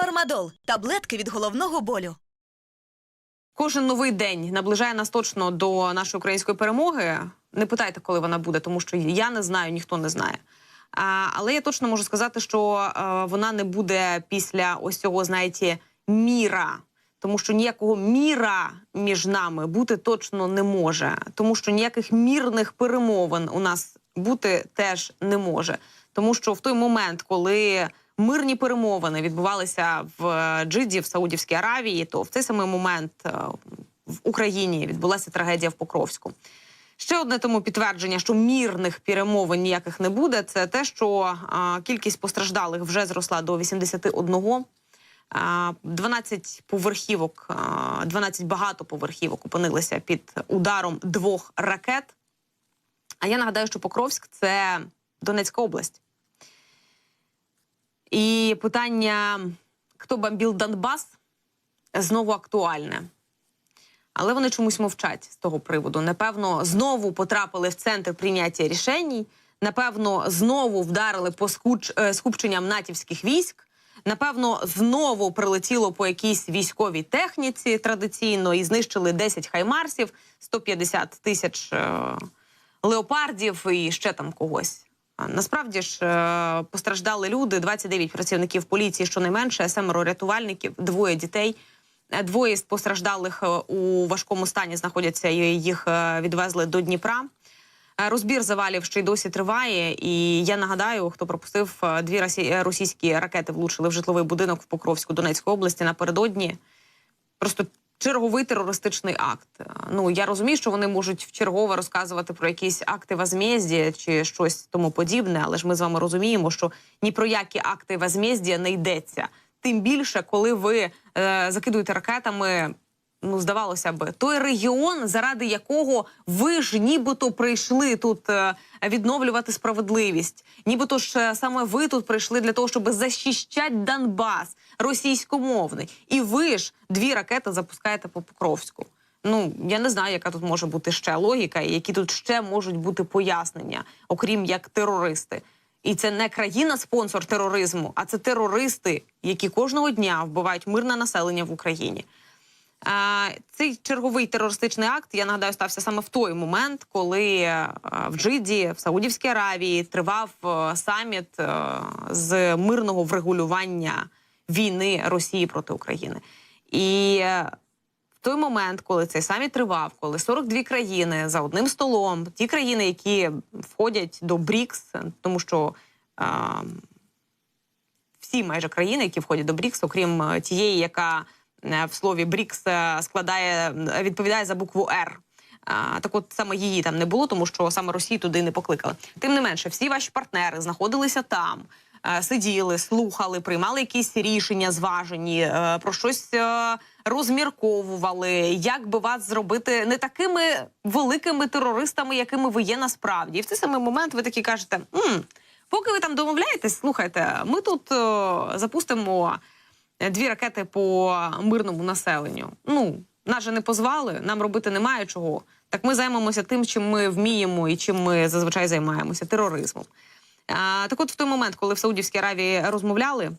Фармадол таблетки від головного болю. Кожен новий день наближає нас точно до нашої української перемоги. Не питайте, коли вона буде, тому що я не знаю, ніхто не знає. А, але я точно можу сказати, що е, вона не буде після ось цього, знаєте, міра. Тому що ніякого міра між нами бути точно не може, тому що ніяких мірних перемовин у нас бути теж не може. Тому що в той момент, коли мирні перемовини відбувалися в е, Джиді, в Саудівській Аравії, то в цей самий момент е, в Україні відбулася трагедія в Покровську. Ще одне тому підтвердження, що мірних перемовин ніяких не буде. Це те, що а, кількість постраждалих вже зросла до 81. А, 12 поверхівок, а, 12 багатоповерхівок опинилися під ударом двох ракет. А я нагадаю, що Покровськ це Донецька область. І питання, хто бомбив Донбас, знову актуальне. Але вони чомусь мовчать з того приводу. Напевно, знову потрапили в центр прийняття рішень. Напевно, знову вдарили по е, скупченням натівських військ. Напевно, знову прилетіло по якійсь військовій техніці традиційно і знищили 10 хаймарсів, 150 тисяч е... леопардів і ще там когось. Насправді ж е, постраждали люди, 29 працівників поліції, щонайменше, семеро рятувальників, двоє дітей. Е, Двоє з постраждалих е, у важкому стані знаходяться. Їх відвезли до Дніпра. Розбір завалів ще й досі триває. І я нагадаю, хто пропустив дві росі- російські ракети влучили в житловий будинок в Покровську Донецької області напередодні. Просто черговий терористичний акт. Е, Ну я розумію, що вони можуть вчергове розказувати про якісь акти возмездія чи щось тому подібне, але ж ми з вами розуміємо, що ні про які акти возмездія не йдеться. Тим більше, коли ви е, закидуєте ракетами. Ну, здавалося б, той регіон, заради якого ви ж нібито прийшли тут е, відновлювати справедливість. Нібито ж е, саме ви тут прийшли для того, щоб захищати Донбас російськомовний. І ви ж дві ракети запускаєте по Покровську. Ну я не знаю, яка тут може бути ще логіка, і які тут ще можуть бути пояснення, окрім як терористи. І це не країна-спонсор тероризму, а це терористи, які кожного дня вбивають мирне населення в Україні. Цей черговий терористичний акт, я нагадаю, стався саме в той момент, коли е, в Джиді, в Саудівській Аравії, тривав е, саміт е, з мирного врегулювання війни Росії проти України. І е, в той момент, коли цей саміт тривав, коли 42 країни за одним столом, ті країни, які входять до БРІКС, тому що е, всі майже країни, які входять до БРІКС, окрім е, тієї, яка е, в слові БРІКС складає відповідає за букву Р. Так от саме її там не було, тому що саме Росію туди не покликали. Тим не менше, всі ваші партнери знаходилися там, сиділи, слухали, приймали якісь рішення зважені, е, про щось е, розмірковували, як би вас зробити не такими великими терористами, якими ви є насправді. І в цей самий момент ви такі кажете: М, поки ви там домовляєтесь, слухайте, ми тут е, запустимо дві ракети по мирному населенню. Ну, нас же не позвали, нам робити немає чого. Так ми займемося тим, чим ми вміємо і чим ми зазвичай займаємося тероризмом. Так от в той момент, коли в Саудівській Аравії розмовляли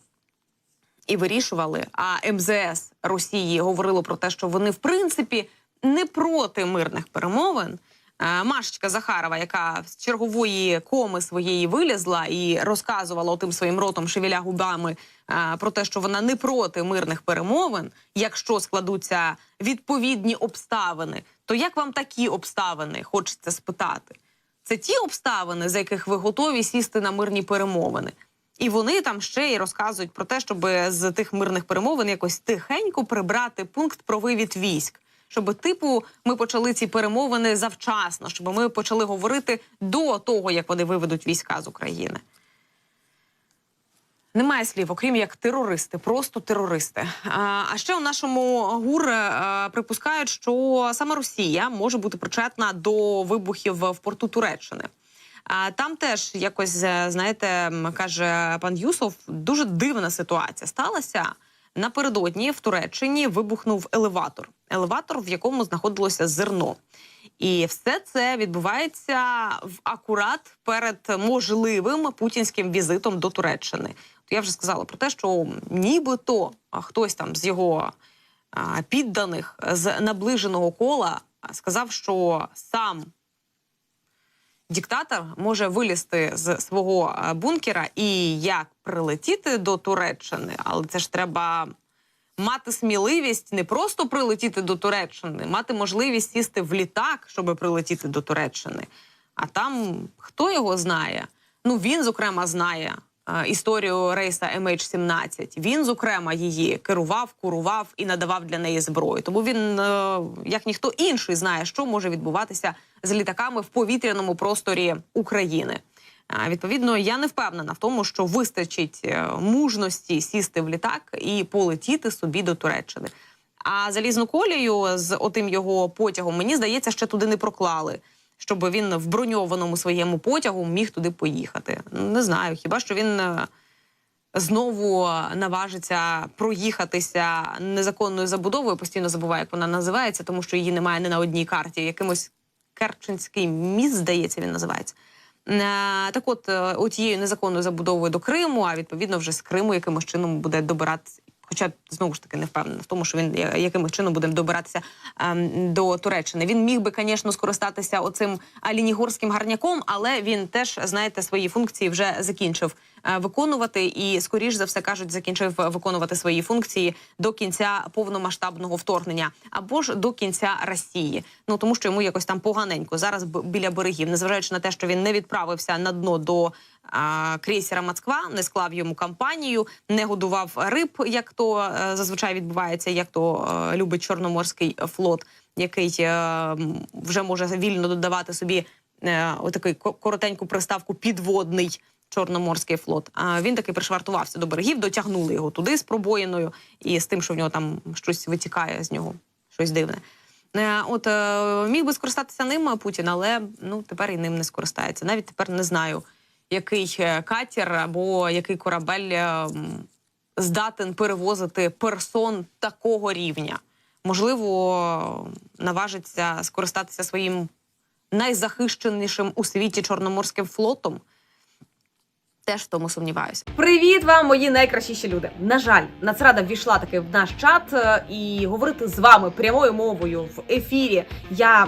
і вирішували, а МЗС Росії говорило про те, що вони в принципі не проти мирних перемовин. Машечка Захарова, яка з чергової коми своєї вилізла і розказувала тим своїм ротом шевеля губами про те, що вона не проти мирних перемовин, якщо складуться відповідні обставини, то як вам такі обставини хочеться спитати? Це ті обставини, за яких ви готові сісти на мирні перемовини. І вони там ще й розказують про те, щоб з тих мирних перемовин якось тихенько прибрати пункт про вивід військ. Щоб, типу, ми почали ці перемовини завчасно, щоб ми почали говорити до того, як вони виведуть війська з України. Немає слів, окрім як терористи, просто терористи. А, ще у нашому ГУР е, припускають, що саме Росія може бути причетна до вибухів в порту Туреччини. А там теж якось е, знаєте, каже пан Юсов, дуже дивна ситуація сталася. Напередодні в Туреччині вибухнув елеватор. Елеватор, в якому знаходилося зерно. І все це відбувається в акурат перед можливим путінським візитом до Туреччини. Я вже сказала про те, що нібито хтось там з його підданих з наближеного кола сказав, що сам диктатор може вилізти з свого е, бункера і як прилетіти до Туреччини, але це ж треба мати сміливість не просто прилетіти до Туреччини, мати можливість сісти в літак, щоб прилетіти до Туреччини. А там хто його знає? Ну він, зокрема, знає е, історію рейса MH17. Він, зокрема, її керував, курував і надавав для неї зброю. Тому він, е, як ніхто інший, знає, що може відбуватися з літаками в повітряному просторі України. Відповідно, я не впевнена в тому, що вистачить е, мужності сісти в літак і полетіти собі до Туреччини. А залізну колію з отим його потягом, мені здається, ще туди не проклали, щоб він в броньованому своєму потягу міг туди поїхати. Не знаю, хіба що він е, знову наважиться проїхатися незаконною забудовою. Постійно забуваю, як вона називається, тому що її немає не на одній карті. Якимось Керченський міст, здається, він називається. Е, Так от, е, отією незаконною забудовою до Криму, а відповідно вже з Криму якимось чином буде добиратися. Хоча знову ж таки не впевнена в тому, що він якимось чином буде добиратися ем, до Туреччини. Він міг би, звісно, скористатися оцим алінігорським гарняком, але він теж, знаєте, свої функції вже закінчив виконувати і, скоріш за все, кажуть, закінчив виконувати свої функції до кінця повномасштабного вторгнення або ж до кінця Росії. Ну тому що йому якось там поганенько зараз біля берегів, незважаючи на те, що він не відправився на дно до а, крейсера Москва, не склав йому кампанію, не годував риб, як то е, зазвичай відбувається, як то е, любить Чорноморський флот, який е, вже може вільно додавати собі е, отакий ко- коротеньку приставку підводний. Чорноморський флот. А він таки пришвартувався до берегів, дотягнули його туди з пробоїною і з тим, що в нього там щось витікає з нього, щось дивне. Е, От е, міг би скористатися ним Путін, але ну тепер і ним не скористається. Навіть тепер не знаю, який е, катер або який корабель здатен перевозити персон такого рівня. Можливо, наважиться скористатися своїм найзахищенішим у світі чорноморським флотом. Теж в тому сумніваюся. Привіт вам, мої найкращіші люди. На жаль, Нацрада ввійшла таки в наш чат е, і говорити з вами прямою мовою в ефірі я